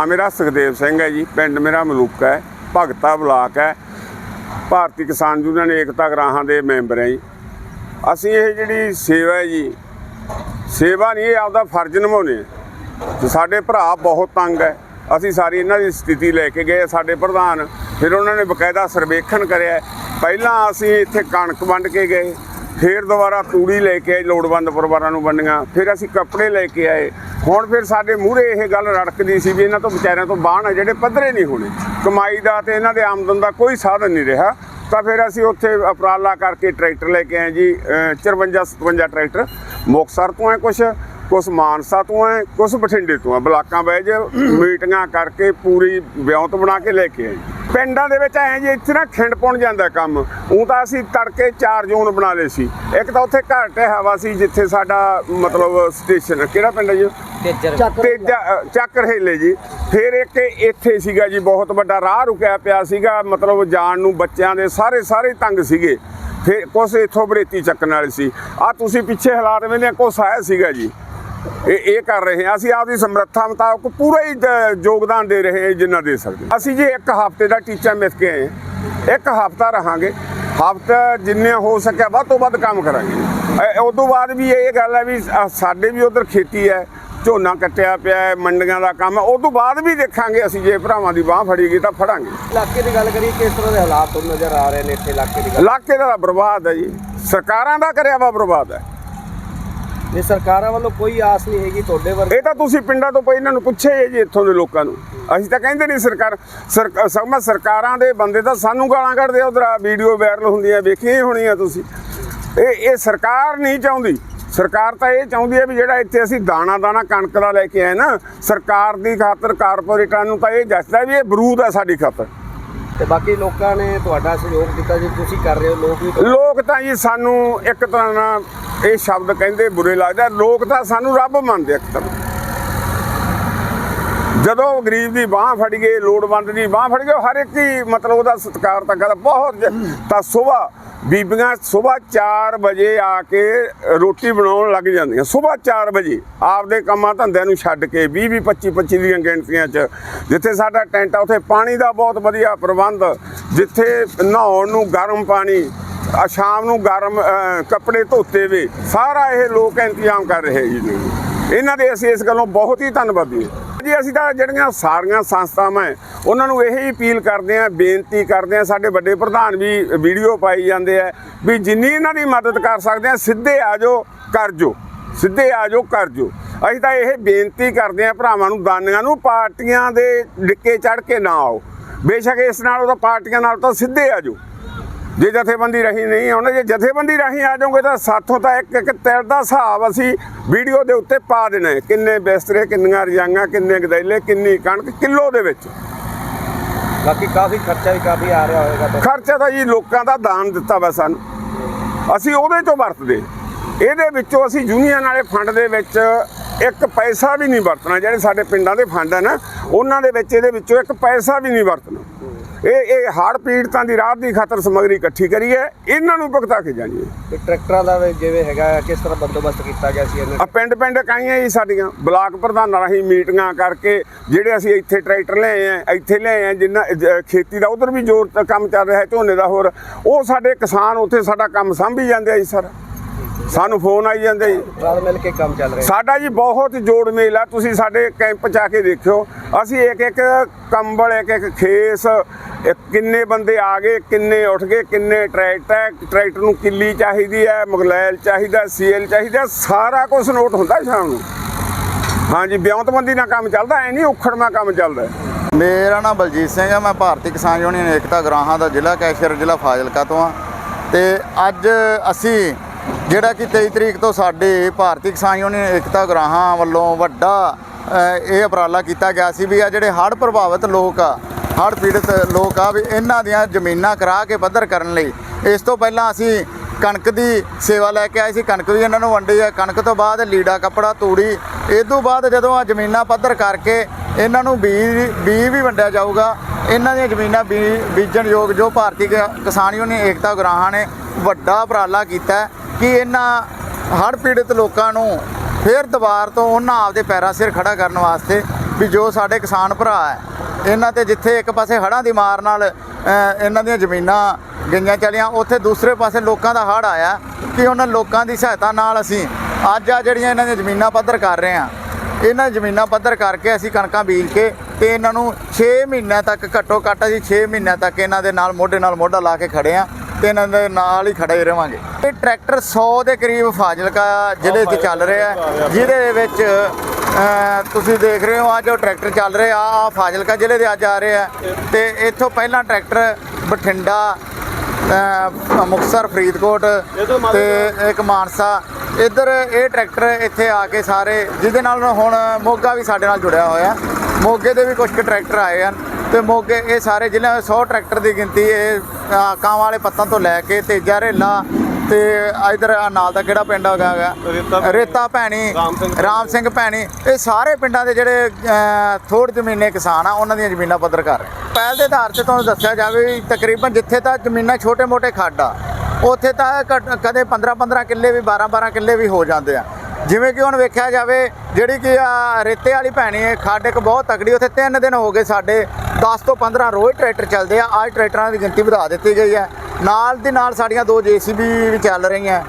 ਆ ਮੇਰਾ ਸੁਖਦੇਵ ਸਿੰਘ ਹੈ ਜੀ, ਪਿੰਡ ਮੇਰਾ ਮਲੂਕਾ ਹੈ, ਭਗਤਾ ਬਲਾਕ ਹੈ। ਭਾਰਤੀ ਕਿਸਾਨ ਯੂਨੀਅਨ ਏਕਤਾ ਗਰਾਹਾਂ ਦੇ ਮੈਂਬਰ ਹੈ ਜੀ। ਅਸੀਂ ਇਹ ਜਿਹੜੀ ਸੇਵਾ ਹੈ ਜੀ, ਸੇਵਾ ਨਹੀਂ, ਇਹ ਆਪਦਾ ਫਰਜ਼ ਨਿਭਾਉਣੇ ਤੇ ਸਾਡੇ ਭਰਾ ਬਹੁਤ ਤੰਗ ਹੈ। ਅਸੀਂ ਸਾਰੀ ਇਹਨਾਂ ਦੀ ਸਥਿਤੀ ਲੈ ਕੇ ਗਏ, ਸਾਡੇ ਪ੍ਰਧਾਨ, ਫਿਰ ਉਹਨਾਂ ਨੇ ਬਕਾਇਦਾ ਸਰਵੇਖਣ ਕਰਿਆ। ਪਹਿਲਾਂ ਅਸੀਂ ਇੱਥੇ ਕਣਕ ਵੰਡ ਕੇ ਗਏ। ਫਿਰ ਦੁਬਾਰਾ ਤੂੜੀ ਲੈ ਕੇ ਆਏ, ਲੋੜਵੰਦ ਪਰਿਵਾਰਾਂ ਨੂੰ ਵੰਡੀਆਂ। ਫਿਰ ਅਸੀਂ ਕੱਪੜੇ ਲੈ ਕੇ ਆਏ। ਹੁਣ ਫਿਰ ਸਾਡੇ ਮੂਹਰੇ ਇਹ ਗੱਲ ਰੜਕਦੀ ਸੀ ਵੀ ਇਹਨਾਂ ਤੋਂ ਵਿਚਾਰਿਆਂ ਤੋਂ ਬਾਹਣ ਆ ਜਿਹੜੇ ਪੱਧਰੇ ਨਹੀਂ ਹੋਣੇ। ਕਮਾਈ ਦਾ ਤੇ ਇਹਨਾਂ ਦੇ ਆਮਦਨ ਦਾ ਕੋਈ ਸਾਧਨ ਨਹੀਂ ਰਿਹਾ। ਤਾਂ ਫਿਰ ਅਸੀਂ ਉੱਥੇ ਉਪਰਾਲਾ ਕਰਕੇ ਟਰੈਕਟਰ ਲੈ ਕੇ ਆਏ ਜੀ, ਅਹ 54 57 ਟਰੈਕਟਰ। ਮੁਕਤਸਰ ਤੋਂ ਹੈ ਕੁਛ ਕੁਛ ਮਾਨਸਾ ਤੋਂ ਹੈ ਕੁਛ ਬਠਿੰਡੇ ਤੋਂ ਹੈ। ਬਲਾਕਾਂ ਬਹਿ ਜੇ ਮੀਟਿੰਗਾਂ ਕਰਕੇ ਪੂਰੀ ਵਿਉਂਤ ਬਣਾ ਕੇ ਲੈ ਕੇ ਆਏ। ਪਿੰਡਾਂ ਦੇ ਵਿੱਚ ਐਂ ਜੀ ਇੱਥੇ ਨਾ ਖਿੰਡ ਪਾਉਣ ਜਾਂਦਾ ਕੰਮ ਉਹ ਤਾਂ ਅਸੀਂ ਤੜਕੇ ਚਾਰ ਜ਼ੋਨ ਬਣਾ ਲਏ ਸੀ। ਇੱਕ ਤਾਂ ਉੱਥੇ ਘਰ ਹਵਾ ਸੀ ਜਿੱਥੇ ਸਾਡਾ ਮਤਲਬ ਸਟੇਸ਼ਨ ਕਿਹੜਾ ਪਿੰਡ ਹੈ ਜੀ? ਤੇਜਰ। ਤੇ ਜ- ਚੱਕ ਰਹੇਲੇ ਜੀ। ਫਿਰ ਇੱਕ ਇੱਥੇ ਸੀਗਾ ਜੀ ਬਹੁਤ ਵੱਡਾ ਰਾਹ ਰੁਕਿਆ ਪਿਆ ਸੀਗਾ। ਮਤਲਬ ਜਾਣ ਨੂੰ ਬੱਚਿਆਂ ਦੇ ਸਾਰੇ ਸਾਰੇ ਤੰਗ ਸੀਗੇ। ਫਿਰ ਕੁਛ ਇੱਥੋਂ ਬਰੇਤੀ ਚੱਕਣ ਵਾਲੇ ਸੀ। ਆ ਤੁਸੀਂ ਪਿੱਛੇ ਹਾਲਾਤ ਵੇਲੇ ਕੁਛ ਆਇਆ ਸੀਗਾ ਜੀ। ਇਹ ਇਹ ਕਰ ਰਹੇ ਹਾਂ। ਅਸੀਂ ਆਪਦੀ ਸਮਰੱਥਾ ਮੁਤਾਬਕ ਪੂਰਾ ਹੀ ਯੋਗਦਾਨ ਦੇ ਰਹੇ ਹਾਂ ਜਿੰਨਾ ਦੇ ਸਕਦੇ। ਅਸੀਂ ਜੀ ਇੱਕ ਹਫ਼ਤੇ ਦਾ ਟੀਚਾ ਮਿੱਥ ਕੇ ਆਏ। ਇੱਕ ਹਫ਼ਤਾ ਰਹਾਂਗੇ ਹਫ਼ਤਾ ਜਿੰਨੇ ਹੋ ਸਕਿਆ ਵੱਧ ਤੋਂ ਵੱਧ ਕੰਮ ਕਰਾਂਗੇ। ਉਸ ਤੋਂ ਬਾਅਦ ਵੀ ਇਹ ਗੱਲ ਹੈ ਵੀ ਸਾਡੇ ਵੀ ਉਧਰ ਖੇਤੀ ਹੈ ਝੋਨਾ ਕੱਟਿਆ ਪਿਆ ਹੈ ਮੰਡੀਆਂ ਦਾ ਕੰਮ ਉਸ ਤੋਂ ਬਾਅਦ ਵੀ ਦੇਖਾਂਗੇ ਅਸੀਂ ਜੇ ਭਰਾਵਾਂ ਦੀ ਬਾਹ ਫੜੀ ਗਈ ਤਾਂ ਫੜਾਂਗੇ। ਇਲਾਕੇ ਦੀ ਗੱਲ ਕਰੀਏ ਕਿਸ ਤਰ੍ਹਾਂ ਦੇ ਹਾਲਾਤ ਨਜ਼ਰ ਆ ਰਹੇ ਨੇ ਇੱਥੇ ਇਲਾਕੇ ਦੀ ਗੱਲ? ਇਲਾਕੇ ਦਾ ਬਰਬਾਦ ਹੈ ਜੀ। ਸਰਕਾਰਾਂ ਦਾ ਕਰਿਆ ਵਾ ਬਰਬਾਦ ਹੈ। ਇਹ ਸਰਕਾਰਾਂ ਵੱਲੋਂ ਕੋਈ ਆਸ ਨਹੀਂ ਹੈਗੀ ਤੁਹਾਡੇ ਵਰਗੇ। ਇਹ ਤਾਂ ਤੁਸੀਂ ਪਿੰਡਾਂ ਤੋਂ ਪਈ ਇਹਨਾਂ ਨੂੰ ਪੁੱਛੇ ਜੀ ਇੱਥੋਂ ਦੇ ਲੋਕਾਂ ਨੂੰ। ਅਸੀਂ ਤਾਂ ਕਹਿੰਦੇ ਨਹੀਂ ਸਰਕਾਰ, ਸਰਕ- ਸਰਕਾਰਾਂ ਦੇ ਬੰਦੇ ਤਾਂ ਸਾਨੂੰ ਗਾਲਾਂ ਕੱਢਦੇ ਉਧਰ ਵੀਡੀਓ ਵਾਇਰਲ ਹੁੰਦੀਆਂ, ਵੇਖੀਆਂ ਹੀ ਹੋਣੀਆਂ ਤੁਸੀਂ। ਇਹ ਇਹ ਸਰਕਾਰ ਨਹੀਂ ਚਾਹੁੰਦੀ। ਸਰਕਾਰ ਤਾਂ ਇਹ ਚਾਹੁੰਦੀ ਹੈ ਵੀ ਜਿਹੜਾ ਇੱਥੇ ਅਸੀਂ ਦਾਣਾ ਦਾਣਾ, ਕਣਕ ਦਾ ਲੈ ਕੇ ਆਏ ਨਾ, ਸਰਕਾਰ ਦੀ ਖਾਤਰ ਕਾਰਪੋਰੇਟਾਂ ਨੂੰ ਤਾਂ ਇਹ ਦੱਸਦਾ ਵੀ ਇਹ ਬਰੂਦ ਹੈ ਸਾਡੀ ਖਾਤਰ। ਤੇ ਬਾਕੀ ਲੋਕਾਂ ਨੇ ਤੁਹਾਡਾ ਸਹਿਯੋਗ ਦਿੱਤਾ ਜੀ, ਤੁਸੀਂ ਕਰ ਰਹੇ ਹੋ, ਲੋਕ ਵੀ ਲੋਕ ਤਾਂ ਜੀ ਸਾਨੂੰ ਇੱਕ ਤਰ੍ਹਾਂ ਨਾਲ ਇਹ ਸ਼ਬਦ ਕਹਿੰਦੇ, ਬੁਰੇ ਲੱਗਦੇ ਲੋਕ ਤਾਂ ਸਾਨੂੰ ਰੱਬ ਮੰਨਦੇ ਇੱਕ ਤਰ੍ਹਾਂ ਜਦੋਂ ਗਰੀਬ ਦੀ ਬਾਹ ਫੜ ਗਏ ਲੋੜਵੰਦ ਦੀ ਬਾਹ ਫੜ ਗਏ ਹਰ ਇੱਕ ਹੀ ਮਤਲਬ ਉਹਦਾ ਸਤਿਕਾਰ ਤਾਂ ਕਰਦਾ ਬਹੁਤ ਜ- ਤਾਂ ਸਵੇਰ ਬੀਬੀਆਂ ਸਵੇਰ 4 ਵਜੇ ਆ ਕੇ ਰੋਟੀ ਬਣਾਉਣ ਲੱਗ ਜਾਂਦੀਆਂ। ਸਵੇਰ 4 ਵਜੇ ਆਪਦੇ ਕੰਮਾਂ ਧੰਦਿਆਂ ਨੂੰ ਛੱਡ ਕੇ 20 20 25 25 ਦੀਆਂ ਗਿਣਤੀਆਂ 'ਚ ਜਿੱਥੇ ਸਾਡਾ ਟੈਂਟ ਆ ਉੱਥੇ ਪਾਣੀ ਦਾ ਬਹੁਤ ਵਧੀਆ ਪ੍ਰਬੰਧ ਜਿੱਥੇ ਨਹਾਉਣ ਨੂੰ ਗਰਮ ਪਾਣੀ ਆ ਸ਼ਾਮ ਨੂੰ ਗਰਮ ਅਹ, ਕੱਪੜੇ ਧੋਤੇ ਵੇ ਸਾਰਾ ਇਹ ਲੋਕ ਇੰਤਜ਼ਾਮ ਕਰ ਰਹੇ ਜੀ। ਇਹਨਾਂ ਦੇ ਅਸੀਂ ਇਸ ਗੱਲੋਂ ਬਹੁਤ ਹੀ ਧੰਨਵਾਦੀ ਹਾਂ। ਜੀ ਅਸੀਂ ਤਾਂ ਜਿਹੜੀਆਂ ਸਾਰੀਆਂ ਸੰਸਥਾਵਾਂ ਹੈ, ਉਹਨਾਂ ਨੂੰ ਇਹੀ ਅਪੀਲ ਕਰਦੇ ਆ ਬੇਨਤੀ ਕਰਦੇ ਆ ਸਾਡੇ ਵੱਡੇ ਪ੍ਰਧਾਨ ਵੀ ਵੀਡੀਓ ਪਾਈ ਜਾਂਦੇ ਆ ਵੀ ਜਿੰਨੀ ਇਹਨਾਂ ਦੀ ਮਦਦ ਕਰ ਸਕਦੇ ਆ ਸਿੱਧੇ ਆ ਜਾਓ ਕਰ ਜੋ ਸਿੱਧੇ ਆ ਜਾਓ ਕਰ ਜੋ ਅਸੀਂ ਤਾਂ ਇਹ ਬੇਨਤੀ ਕਰਦੇ ਆ ਭਰਾਵਾਂ ਨੂੰ ਦਾਨੀਆਂ ਨੂੰ ਪਾਰਟੀਆਂ ਦੇ ਡਿੱਕੇ ਚੜ ਕੇ ਨਾ ਆਓ। ਬੇਸ਼ੱਕ ਇਸ ਨਾਲ ਉਹ ਤਾਂ ਪਾਰਟੀਆਂ ਨਾਲ ਤਾਂ ਸਿੱਧੇ ਆ ਜਾਓ। ਜੇ ਜਥੇਬੰਦੀ ਰਹੀ ਨਹੀਂ ਆਉਣਾ ਜੇ ਜਥੇਬੰਦੀ ਰਾਹੀਂ ਆ ਜਾਓਗੇ ਤਾਂ ਸਾਥੋਂ ਤਾਂ ਇੱਕ ਇੱਕ ਤਿਰ ਦਾ ਹਿਸਾਬ ਅਸੀਂ ਵੀਡੀਓ ਦੇ ਉੱਤੇ ਪਾ ਦੇਣਾ। ਕਿੰਨੇ ਬਿਸਤਰੇ ਕਿੰਨੀਆਂ ਰਜਾਈਆਂ ਕਿੰਨੇ ਗਦੈਲੇ ਕਿੰਨੀ ਕਣਕ ਕਿਲੋ ਦੇ ਵਿੱਚ। ਬਾਕੀ ਕਾਫੀ ਖਰਚਾ ਵੀ ਕਾਫੀ ਆ ਰਿਹਾ ਹੋਵੇਗਾ ਤਾਂ। ਖਰਚਾ ਤਾਂ ਜੀ ਲੋਕਾਂ ਦਾ ਦਾਨ ਦਿੱਤਾ ਵਾ ਸਾਨੂੰ। ਅਸੀਂ ਉਹਦੇ ਚੋਂ ਵਰਤਦੇ। ਇਹਦੇ ਵਿੱਚੋਂ ਅਸੀਂ ਯੂਨੀਅਨ ਵਾਲੇ ਫੰਡ ਦੇ ਵਿੱਚ ਇੱਕ ਪੈਸਾ ਵੀ ਨਹੀਂ ਵਰਤਣਾ। ਜਿਹੜੇ ਸਾਡੇ ਪਿੰਡਾਂ ਦੇ ਫੰਡ ਆ ਨਾ ਉਹਨਾਂ ਦੇ ਵਿੱਚ ਇਹਦੇ ਵਿੱਚੋਂ ਇੱਕ ਪੈਸਾ ਵੀ ਨਹੀਂ ਵਰਤਣਾ। ਇਹ ਇਹ ਹੜ੍ਹ ਪੀੜਤਾਂ ਦੀ ਰਾਹਤ ਦੀ ਖਾਤਰ ਸਮੱਗਰੀ ਇਕੱਠੀ ਕਰੀਏ ਇਹਨਾਂ ਨੂੰ ਭੁਗਤਾ ਕੇ ਜਾਣੀਏ ਤੇ ਟਰੈਕਟਰਾਂ ਦਾ ਜਿਵੇਂ ਹੈਗਾ ਕਿਸ ਤਰ੍ਹਾਂ ਬੰਦੋਬਸਤ ਕੀਤਾ ਗਿਆ ਸੀ ਇਹਨਾਂ ਆ ਪਿੰਡ ਪਿੰਡ ਇਕਾਈਆਂ ਹੀ ਸਾਡੀਆਂ ਬਲਾਕ ਪ੍ਰਧਾਨਾਂ ਰਾਹੀਂ ਮੀਟਿੰਗਾਂ ਕਰਕੇ ਜਿਹੜੇ ਅਸੀਂ ਇੱਥੇ ਟਰੈਕਟਰ ਲਿਆਏ ਆ ਇੱਥੇ ਲਿਆਏ ਆ ਜਿੰਨਾ ਜ- ਖੇਤੀ ਦਾ ਉਧਰ ਵੀ ਜ਼ੋਰ ਕੰਮ ਚੱਲ ਰਿਹਾ ਝੋਨੇ ਦਾ ਹੋਰ ਉਹ ਸਾਡੇ ਕਿਸਾਨ ਉੱਥੇ ਸਾਡਾ ਕੰਮ ਸੰਭੀ ਜਾਂਦੇ ਆ ਜੀ ਸਰ। ਸਾਨੂੰ ਫੋਨ ਆਈ ਜਾਂਦੇ ਜੀ। ਰਲ ਮਿਲ ਕੇ ਕੰਮ ਚੱਲ ਰਿਹਾ। ਸਾਡਾ ਜੀ ਬਹੁਤ ਜੋੜ ਮੇਲ ਆ ਤੁਸੀਂ ਸਾਡੇ ਕੈਂਪ ਚ ਆ ਕੇ ਦੇਖਿਓ। ਅਸੀਂ ਇੱਕ ਇੱਕ ਕੰਬਲ ਇੱਕ ਇੱਕ ਖੇਸ ਇਹ ਕਿੰਨੇ ਬੰਦੇ ਆ ਗਏ ਕਿੰਨੇ ਉੱਠ ਗਏ ਕਿੰਨੇ ਟਰੈਕਟਰ ਟਰੈਕਟਰ ਨੂੰ ਕਿੱਲੀ ਚਾਹੀਦੀ ਹੈ ਮੁਗਲੈਲ ਚਾਹੀਦਾ ਸੀਐਲ ਚਾਹੀਦਾ ਸਾਰਾ ਕੁਝ ਨੋਟ ਹੁੰਦਾ ਸ਼ਾਮ ਨੂੰ। ਹਾਂਜੀ ਵਿਉਂਤਬੰਦੀ ਨਾਲ ਕੰਮ ਚੱਲਦਾ ਐ ਨਹੀਂ ਉਖੜਮਾ ਕੰਮ ਚੱਲਦਾ। ਮੇਰਾ ਨਾਮ ਬਲਜੀਤ ਸਿੰਘ ਹੈ ਮੈਂ ਭਾਰਤੀ ਕਿਸਾਨ ਯੂਨੀਅਨ ਏਕਤਾ ਗਰਾਹਾਂ ਦਾ ਜ਼ਿਲ੍ਹਾ ਕੈਸ਼ੀਅਰ ਜ਼ਿਲ੍ਹਾ ਫਾਜ਼ਿਲਕਾ ਤੋਂ ਆ। ਤੇ ਅੱਜ ਅਸੀਂ ਜਿਹੜਾ ਕਿ 23 ਤਰੀਕ ਤੋਂ ਸਾਡੇ ਭਾਰਤੀ ਕਿਸਾਨ ਯੂਨੀਅਨ ਏਕਤਾ ਗਰਾਹਾਂ ਵੱਲੋਂ ਵੱਡਾ ਇਹ ਉਪਰਾਲਾ ਕੀਤਾ ਗਿਆ ਸੀ ਵੀ ਆ ਜਿਹੜੇ ਹੜ੍ਹ ਪ੍ਰਭਾਵਿਤ ਲੋਕ ਆ, ਹੜ੍ਹ ਪੀੜਤ ਲੋਕ ਆ, ਵੀ ਇਹਨਾਂ ਦੀਆਂ ਜ਼ਮੀਨਾਂ ਕਰਾ ਕੇ ਪੱਧਰ ਕਰਨ ਲਈ। ਇਸ ਤੋਂ ਪਹਿਲਾਂ ਅਸੀਂ ਕਣਕ ਦੀ ਸੇਵਾ ਲੈ ਕੇ ਆਏ ਸੀ, ਕਣਕ ਵੀ ਇਹਨਾਂ ਨੂੰ ਵੰਡੀ ਆ। ਕਣਕ ਤੋਂ ਬਾਅਦ ਲੀੜਾ, ਕੱਪੜਾ, ਤੂੜੀ ਇਸ ਤੋਂ ਬਾਅਦ ਜਦੋਂ ਆ ਜ਼ਮੀਨਾਂ ਪੱਧਰ ਕਰਕੇ ਇਹਨਾਂ ਨੂੰ ਬੀਜ ਬੀਜ ਵੀ ਵੰਡਿਆ ਜਾਊਗਾ, ਇਹਨਾਂ ਦੀਆਂ ਜ਼ਮੀਨਾਂ ਬੀ- ਬੀਜਣ ਯੋਗ ਜੋ ਭਾਰਤੀ ਕਿਸਾਨ ਯੂਨੀਅਨ ਏਕਤਾ ਗਰਾਹਾਂ ਨੇ ਵੱਡਾ ਉਪਰਾਲਾ ਕੀਤਾ। ਕਿ ਇਹਨਾਂ ਹੜ੍ਹ ਪੀੜਤ ਲੋਕਾਂ ਨੂੰ ਫਿਰ ਦੁਬਾਰ ਤੋਂ ਉਹਨਾਂ ਆਪਦੇ ਪੈਰਾਂ ਸਿਰ ਖੜਾ ਕਰਨ ਵਾਸਤੇ ਵੀ ਜੋ ਸਾਡੇ ਕਿਸਾਨ ਭਰਾ ਹੈ, ਇਹਨਾਂ ਤੇ ਜਿੱਥੇ ਇੱਕ ਪਾਸੇ ਹੜ੍ਹਾਂ ਦੀ ਮਾਰ ਨਾਲ ਇਹਨਾਂ ਦੀਆਂ ਜ਼ਮੀਨਾਂ ਗਈਆਂ ਚਲੀਆਂ, ਉੱਥੇ ਦੂਸਰੇ ਪਾਸੇ ਲੋਕਾਂ ਦਾ ਹੜ੍ਹ ਆਇਆ ਕਿ ਉਹਨਾਂ ਲੋਕਾਂ ਦੀ ਸਹਾਇਤਾ ਨਾਲ ਅਸੀਂ ਅੱਜ ਆ ਜਿਹੜੀਆਂ ਇਹਨਾਂ ਦੀਆਂ ਜ਼ਮੀਨਾਂ ਪੱਧਰ ਕਰ ਰਹੇ ਹਾਂ, ਇਹਨਾਂ ਜ਼ਮੀਨਾਂ ਪੱਧਰ ਕਰਕੇ ਅਸੀਂ ਕਣਕਾਂ ਬੀਜ ਕੇ ਤੇ ਇਹਨਾਂ ਨੂੰ 6 ਮਹੀਨਿਆਂ ਤੱਕ ਘੱਟੋ ਘੱਟ ਅਸੀਂ 6 ਮਹੀਨਿਆਂ ਤੱਕ ਇਹਨਾਂ ਦੇ ਨਾਲ ਮੋਢੇ ਨਾਲ ਮੋਢਾ ਲਾ ਕੇ ਖੜੇ ਆ ਤੇ ਇਹਨਾਂ ਦੇ ਨਾਲ ਹੀ ਖੜੇ ਰਵਾਂਗੇ। ਇਹ ਟਰੈਕਟਰ 100 ਦੇ ਕਰੀਬ ਫਾਜ਼ਿਲਕਾ ਜ਼ਿਲ੍ਹੇ 'ਚ ਚੱਲ ਰਿਹਾ ਜਿਹਦੇ ਵਿੱਚ ਤੁਸੀਂ ਦੇਖ ਰਹੇ ਹੋ ਆ ਜੋ ਟਰੈਕਟਰ ਚੱਲ ਰਿਹਾ ਆ ਫਾਜ਼ਿਲਕਾ ਜ਼ਿਲ੍ਹੇ ਦੇ ਅੱਜ ਆ ਰਹੇ ਆ ਤੇ ਇੱਥੋਂ ਪਹਿਲਾਂ ਟਰੈਕਟਰ ਬਠਿੰਡਾ ਅ, ਮੁਕਤਸਰ ਫਰੀਦਕੋਟ ਤੇ ਇੱਕ ਮਾਨਸਾ। ਇੱਧਰ ਇਹ ਟਰੈਕਟਰ ਇੱਥੇ ਆ ਕੇ ਸਾਰੇ ਜਿਹਦੇ ਨਾਲ ਹੁਣ ਮੋਗਾ ਵੀ ਸਾਡੇ ਨਾਲ ਜੁੜਿਆ ਹੋਇਆ ਮੋਗੇ ਦੇ ਵੀ ਕੁਝ ਕੁ ਟਰੈਕਟਰ ਆਏ ਹਨ। ਤੇ ਮੋਗੇ ਇਹ ਸਾਰੇ ਜ਼ਿਲ੍ਹਿਆਂ ਵਿੱਚ 100 ਟਰੈਕਟਰ ਦੀ ਗਿਣਤੀ ਇਹ ਕਾਂ ਵਾਲੇ ਪੱਤਾਂ ਤੋਂ ਲੈ ਕੇ ਤੇਜਾ ਰੇਲਾ ਤੇ ਇਧਰ ਨਾਲ ਦਾ ਕਿਹੜਾ ਪਿੰਡ ਹੈਗਾ ਹੈਗਾ ਰੇਤਾ ਭੈਣੀ। ਰਾਮ ਸਿੰਘ ਭੈਣੀ। ਇਹ ਸਾਰੇ ਪਿੰਡਾਂ ਦੇ ਜਿਹੜੇ ਅ, ਥੋੜ੍ਹ ਜ਼ਮੀਨੇ ਕਿਸਾਨ ਆ ਉਹਨਾਂ ਦੀਆਂ ਜ਼ਮੀਨਾਂ ਪੱਧਰ ਕਰ ਰਹੇ ਪਹਿਲ ਦੇ ਆਧਾਰ ਤੇ ਤੁਹਾਨੂੰ ਦੱਸਿਆ ਜਾਵੇ ਤਕਰੀਬਨ ਜਿੱਥੇ ਤਾਂ ਜ਼ਮੀਨਾਂ ਛੋਟੇ-ਮੋਟੇ ਖੱਡ ਆ ਉੱਥੇ ਤਾਂ ਕਦੇ 15-15 ਕਿੱਲੇ ਵੀ 12-12 ਕਿੱਲੇ ਵੀ ਹੋ ਜਾਂਦੇ ਆ। ਜਿਵੇਂ ਕਿ ਹੁਣ ਵੇਖਿਆ ਜਾਵੇ ਜਿਹੜੀ ਕਿ ਰੇਤੇ ਵਾਲੀ ਭੈਣੀ ਹੈ ਖੱਡ ਇੱਕ ਬਹੁਤ ਤਕੜੀ ਉੱਥੇ 3 ਦਿਨ ਹੋ ਗਏ ਸਾਡੇ 10 ਤੋਂ 15 ਰੋਜ਼ ਟਰੈਕਟਰ ਚੱਲਦੇ ਆ। ਅੱਜ ਟਰੈਕਟਰਾਂ ਦੀ ਗਿਣਤੀ ਵਧਾ ਦਿੱਤੀ ਗਈ ਹੈ। ਨਾਲ ਦੀ ਨਾਲ ਸਾਡੀਆਂ ਦੋ ਜੀਸੀਬੀ ਵੀ ਚੱਲ ਰਹੀਆਂ।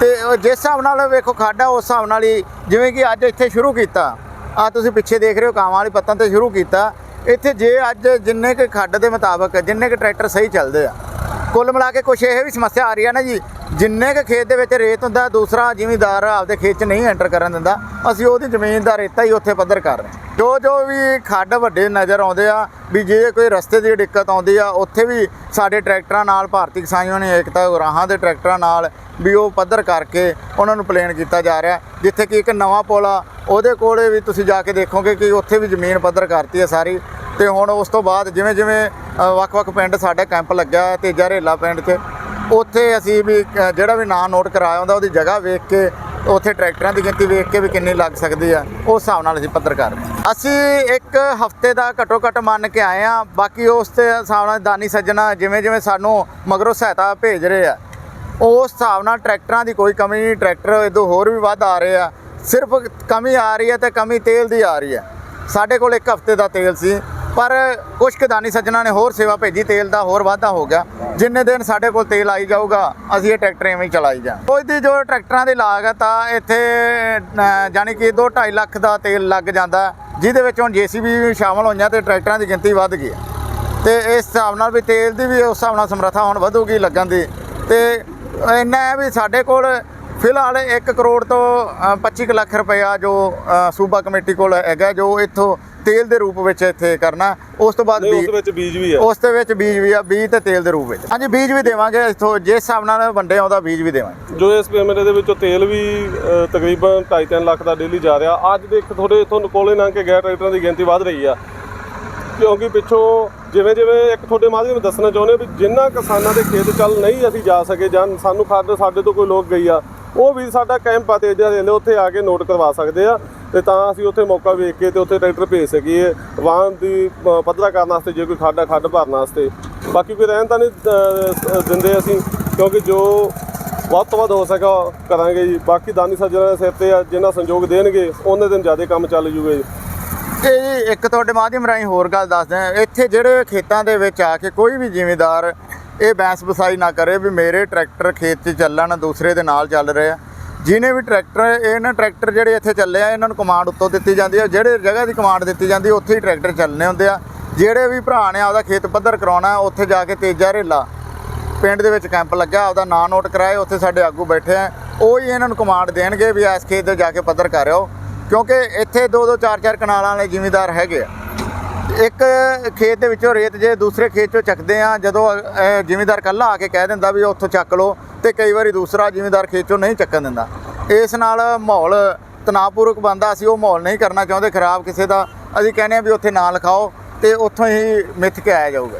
ਤੇ ਜਿਸ ਹਿਸਾਬ ਨਾਲ ਵੇਖੋ ਖੱਡ ਆ ਉਸ ਹਿਸਾਬ ਨਾਲ ਹੀ ਜਿਵੇਂ ਕਿ ਅੱਜ ਇੱਥੇ ਸ਼ੁਰੂ ਕੀਤਾ। ਆ ਤੁਸੀਂ ਪਿੱਛੇ ਦੇਖ ਰਹੇ ਹੋ, ਕਾਵਾਂ ਵਾਲੀ ਪੱਤਾਂ ਤੇ ਸ਼ੁਰੂ ਕੀਤਾ। ਇੱਥੇ ਜੇ ਅੱਜ ਜਿੰਨੇ ਕੁ ਖੱਡ ਦੇ ਮੁਤਾਬਕ, ਜਿੰਨੇ ਕੁ ਟਰੈਕਟਰ ਸਹੀ ਚੱਲਦੇ ਆ ਕੁੱਲ ਮਿਲਾ ਕੇ ਕੁਛ ਇਹ ਵੀ ਸਮੱਸਿਆ ਆ ਰਹੀ ਹੈ ਨਾ ਜੀ, ਜਿੰਨੇ ਕੁ ਖੇਤ ਦੇ ਵਿੱਚ ਰੇਤ ਹੁੰਦਾ, ਦੂਸਰਾ ਜ਼ਿਮੀਂਦਾਰ ਆਪਦੇ ਖੇਤ 'ਚ ਨਹੀਂ ਐਂਟਰ ਕਰਨ ਦਿੰਦਾ, ਅਸੀਂ ਉਹਦੀ ਜ਼ਮੀਨ ਦਾ ਰੇਤਾ ਹੀ ਉੱਥੇ ਪੱਧਰ ਕਰ ਰਹੇ ਜੋ ਜੋ ਵੀ ਖੱਡ ਵੱਡੇ ਨਜ਼ਰ ਆਉਂਦੇ ਆ, ਵੀ ਜੇ ਕੋਈ ਰਸਤੇ ਦੀ ਦਿੱਕਤ ਆਉਂਦੀ ਆ, ਉੱਥੇ ਵੀ ਸਾਡੇ ਟਰੈਕਟਰਾਂ ਨਾਲ, ਭਾਰਤੀ ਕਿਸਾਨ ਯੂਨੀਅਨ ਏਕਤਾ ਗੁਰਾਹਾਂ ਦੇ ਟਰੈਕਟਰਾਂ ਨਾਲ ਵੀ ਉਹ ਪੱਧਰ ਕਰਕੇ ਉਹਨਾਂ ਨੂੰ ਪਲੇਨ ਕੀਤਾ ਜਾ ਰਿਹਾ। ਜਿੱਥੇ ਕਿ ਇੱਕ ਨਵਾਂ ਪੁਲ ਆ, ਉਹਦੇ ਕੋਲੇ ਵੀ ਤੁਸੀਂ ਜਾ ਕੇ ਦੇਖੋਗੇ ਕਿ ਉੱਥੇ ਵੀ ਜ਼ਮੀਨ ਪੱਧਰ ਕਰਤੀ ਹੈ ਸਾਰੀ। ਤੇ ਹੁਣ ਉਸ ਤੋਂ ਬਾਅਦ ਜਿਵੇਂ ਜਿਵੇਂ ਵੱਖ-ਵੱਖ ਪਿੰਡ ਸਾਡੇ ਕੈਂਪ ਲੱਗਿਆ ਹੈ ਤੇ ਜਰੇਲਾ ਪਿੰਡ 'ਚ, ਉੱਥੇ ਅਸੀਂ ਵੀ ਜਿਹੜਾ ਵੀ ਨਾਂ ਨੋਟ ਕਰਾਇਆ ਹੁੰਦਾ, ਉਹਦੀ ਜਗ੍ਹਾ ਵੇਖ ਕੇ, ਉੱਥੇ ਟਰੈਕਟਰਾਂ ਦੀ ਗਿਣਤੀ ਵੇਖ ਕੇ ਵੀ ਕਿੰਨੀ ਲੱਗ ਸਕਦੀ ਆ, ਉਸ ਹਿਸਾਬ ਨਾਲ ਅਸੀਂ ਪੱਤਰਕਾਰ ਅਸੀਂ ਇੱਕ ਹਫ਼ਤੇ ਦਾ ਘੱਟੋ ਘੱਟ ਮੰਨ ਕੇ ਆਏ ਆ ਬਾਕੀ ਉਸ ਤੇ ਹਿਸਾਬ ਨਾਲ ਦਾਨੀ ਸੱਜਣਾ ਜਿਵੇਂ ਜਿਵੇਂ ਸਾਨੂੰ ਮਗਰੋਂ ਸਹਾਇਤਾ ਭੇਜ ਰਹੇ ਆ, ਉਸ ਹਿਸਾਬ ਨਾਲ ਟਰੈਕਟਰਾਂ ਦੀ ਕੋਈ ਕਮੀ ਨਹੀਂ, ਟਰੈਕਟਰ ਇਦੋਂ ਹੋਰ ਵੀ ਵੱਧ ਆ ਰਹੇ ਆ, ਸਿਰਫ ਕਮੀ ਆ ਰਹੀ ਹੈ ਤੇ ਕਮੀ ਤੇਲ ਦੀ ਆ ਰਹੀ ਹੈ। ਸਾਡੇ ਕੋਲ ਇੱਕ ਹਫ਼ਤੇ ਦਾ ਤੇਲ ਸੀ ਪਰ ਕੁਝ ਕੁ ਦਾਨੀ ਸੱਜਣਾ ਨੇ ਹੋਰ ਸੇਵਾ ਭੇਜੀ ਤੇਲ ਦਾ ਹੋਰ ਵਾਧਾ ਹੋ ਗਿਆ। ਜਿੰਨੇ ਦਿਨ ਸਾਡੇ ਕੋਲ ਤੇਲ ਆਈ ਜਾਊਗਾ ਅਸੀਂ ਇਹ ਟਰੈਕਟਰ ਐਵੇਂ ਹੀ ਚਲਾਈ ਜਾ ਕੋਈ ਦੀ ਜੋ ਟਰੈਕਟਰਾਂ ਦੀ ਲਾਗਤ ਆ ਇੱਥੇ ਅ, ਜਾਣੀ ਕਿ 2.5 ਲੱਖ ਦਾ ਤੇਲ ਲੱਗ ਜਾਂਦਾ ਜਿਹਦੇ ਵਿੱਚ ਹੁਣ ਜੀਸੀਬੀ ਵੀ ਸ਼ਾਮਲ ਹੋਈਆਂ ਤੇ ਟਰੈਕਟਰਾਂ ਦੀ ਗਿਣਤੀ ਵੱਧ ਗਈ ਹੈ ਤੇ ਇਸ ਹਿਸਾਬ ਨਾਲ ਵੀ ਤੇਲ ਦੀ ਵੀ ਉਸ ਹਿਸਾਬ ਨਾਲ ਸਮਰੱਥਾ ਹੁਣ ਵਧੂਗੀ ਲੱਗਣ ਦੀ। ਤੇ ਇੰਨਾ ਹੈ ਵੀ ਸਾਡੇ ਕੋਲ ਫਿਲਹਾਲ 1 ਕਰੋੜ ਤੋਂ ਅ, 25 ਕੁ ਲੱਖ ਰੁਪਇਆ ਜੋ ਸੂਬਾ ਕਮੇਟੀ ਕੋਲ ਹੈਗਾ ਜੋ ਇੱਥੋਂ ਤੇਲ ਦੇ ਰੂਪ ਵਿੱਚ ਇੱਥੇ ਕਰਨਾ ਉਸ ਤੋਂ ਬਾਅਦ ਉਸ ਬੀਜ ਵਿੱਚ ਬੀਜ ਵੀ ਆ। ਉਸ ਦੇ ਵਿੱਚ ਬੀਜ ਵੀ ਆ ਬੀਜ ਤੇ ਤੇਲ ਦੇ ਰੂਪ ਵਿੱਚ। ਹਾਂਜੀ ਬੀਜ ਵੀ ਦੇਵਾਂਗੇ ਇੱਥੋਂ ਜਿਸ ਹਿਸਾਬ ਨਾਲ ਵੰਡੇ ਆਉਂਦਾ ਬੀਜ ਵੀ ਦੇਵਾਂਗੇ। ਜੋ ਇਸ ਪੇਮੈਂਟ ਦੇ ਵਿੱਚੋਂ ਤੇਲ ਵੀ ਤਕਰੀਬਨ 2.5 ਲੱਖ ਦਾ ਡੇਲੀ ਜਾ ਰਿਹਾ ਅੱਜ ਦੇ ਥੋੜੇ ਤੁਹਾਨੂੰ ਕੋਲੇ ਲੰਘ ਕੇ ਗਿਆ ਟਰੈਕਟਰਾਂ ਦੀ ਗਿਣਤੀ ਵੱਧ ਰਹੀ ਆ। ਕਿਉਂਕਿ ਪਿੱਛੋਂ ਜਿਵੇਂ ਜਿਵੇਂ ਇੱਕ ਤੁਹਾਡੇ ਮਾਧਿਅਮ ਦੱਸਣਾ ਚਾਹੁੰਦੇ ਹਾਂ ਵੀ ਜਿਨ੍ਹਾਂ ਕਿਸਾਨਾਂ ਦੇ ਖੇਤ ਚੱਲ ਨਹੀਂ ਅਸੀਂ ਜਾ ਸਕੇ ਜਾਂ ਸਾਨੂੰ ਖਾਦ ਸਾਡੇ ਤੋਂ ਕੋਈ ਲੋਕ ਗਈ ਆ ਉਹ ਵੀ ਸਾਡਾ ਕੈਂਪ ਆ ਤੇਜ਼ਾ ਜਿਹੜੇ ਉੱਥੇ ਆ ਕੇ ਨੋਟ ਕਰਵਾ ਸਕਦੇ ਆ। ਤੇ ਤਾਂ ਅਸੀਂ ਉੱਥੇ ਮੌਕਾ ਵੇਖ ਕੇ ਤੇ ਉੱਥੇ ਟਰੈਕਟਰ ਭੇਜ ਸਕੀਏ। ਵਾਹਨ ਦੀ ਅ, ਪੱਧਰਾ ਕਰਨ ਵਾਸਤੇ ਜੇ ਕੋਈ ਖਾਡਾ ਖੱਡ ਭਰਨ ਵਾਸਤੇ। ਬਾਕੀ ਕੋਈ ਰਹਿਣ ਤਾਂ ਨਹੀਂ ਦਿੰਦੇ ਅਸੀਂ ਕਿਉਂਕਿ ਜੋ ਵੱਧ ਤੋਂ ਵੱਧ ਹੋ ਸਕਾ ਕਰਾਂਗੇ ਜੀ। ਬਾਕੀ ਦਾਨੀ ਸੱਜਣਾ ਦੇ ਸਿਰ ਤੇ ਆ ਜਿੰਨਾ ਸੰਯੋਗ ਦੇਣਗੇ ਉਹਨਾਂ ਦਿਨ ਜ਼ਿਆਦਾ ਕੰਮ ਚੱਲ ਜੂਗਾ ਜੀ। ਇਹ ਜੀ ਇੱਕ ਤੁਹਾਡੇ ਮਾਧਿਅਮ ਰਾਹੀਂ ਹੋਰ ਗੱਲ ਦੱਸਦੇ ਹਾਂ। ਇੱਥੇ ਜਿਹੜੇ ਖੇਤਾਂ ਦੇ ਵਿੱਚ ਆ ਕੇ ਕੋਈ ਵੀ ਜ਼ਿਮੀਂਦਾਰ ਇਹ ਬੈਂਸ ਬਸਾਈ ਨਾ ਕਰੇ ਵੀ ਮੇਰੇ ਟਰੈਕਟਰ ਖੇਤ 'ਚ ਚੱਲਣ, ਦੂਸਰੇ ਦੇ ਨਾਲ ਚੱਲ ਰਹੇ ਆ। ਜਿਹਨੇ ਵੀ ਟਰੈਕਟਰ ਇਹਨਾਂ ਟਰੈਕਟਰ ਜਿਹੜੇ ਇੱਥੇ ਚੱਲੇ ਆ, ਇਹਨਾਂ ਨੂੰ ਕਮਾਂਡ ਉੱਤੋਂ ਦਿੱਤੀ ਜਾਂਦੀ ਹੈ ਜਿਹੜੇ ਜਗ੍ਹਾ ਦੀ ਕਮਾਂਡ ਦਿੱਤੀ ਜਾਂਦੀ, ਉੱਥੇ ਹੀ ਟਰੈਕਟਰ ਚੱਲਣੇ ਹੁੰਦੇ ਆ। ਜਿਹੜੇ ਵੀ ਭਰਾ ਨੇ ਆਪਦਾ ਖੇਤ ਪੱਧਰ ਕਰਾਉਣਾ, ਉੱਥੇ ਜਾ ਕੇ ਤੇਜਾ ਰੇਲਾ ਪਿੰਡ ਦੇ ਵਿੱਚ ਕੈਂਪ ਲੱਗਾ, ਆਪਦਾ ਨਾਂ ਨੋਟ ਕਰਾਏ, ਉੱਥੇ ਸਾਡੇ ਆਗੂ ਬੈਠੇ ਆ। ਉਹ ਹੀ ਇਹਨਾਂ ਨੂੰ ਕਮਾਂਡ ਦੇਣਗੇ ਵੀ ਇਸ ਖੇਤ ਤੇ ਜਾ ਕੇ ਪੱਧਰ ਕਰਿਓ, ਕਿਉਂਕਿ ਇੱਥੇ ਦੋ ਦੋ ਚਾਰ ਚਾਰ ਕਨਾਲਾਂ ਵਾਲੇ ਜ਼ਿਮੀਦਾਰ ਹੈਗੇ ਆ। ਇੱਕ ਖੇਤ ਦੇ ਵਿੱਚੋਂ ਰੇਤ ਜੇ ਦੂਸਰੇ ਖੇਤ ਚੋਂ ਚੱਕਦੇ ਆ, ਜਦੋਂ ਜ਼ਿਮੀਦਾਰ ਜ਼ਿਮੀਂਦਾਰ ਕੱਲਾ ਆ ਕੇ ਕਹਿ ਦਿੰਦਾ ਵੀ ਉੱਥੋਂ ਚੱਕ ਲਓ, ਤੇ ਕਈ ਵਾਰੀ ਦੂਸਰਾ ਜ਼ਿਮੀਂਦਾਰ ਖੇਤ ਚੋਂ ਨਹੀਂ ਚੱਕਣ ਦਿੰਦਾ। ਇਸ ਨਾਲ ਮਾਹੌਲ ਤਣਾਅਪੂਰਵਕ ਬੰਦਾ ਅਸੀਂ ਉਹ ਮਾਹੌਲ ਨਹੀਂ ਕਰਨਾ ਚਾਹੁੰਦੇ, ਖਰਾਬ ਕਿਸੇ ਦਾ। ਅਸੀਂ ਕਹਿੰਦੇ ਆ ਵੀ ਉੱਥੇ ਨਾ ਲਿਖਾਓ ਤੇ ਉੱਥੋਂ ਹੀ ਮਿੱਥ ਕੇ ਆਇਆ ਜਾਊਗਾ।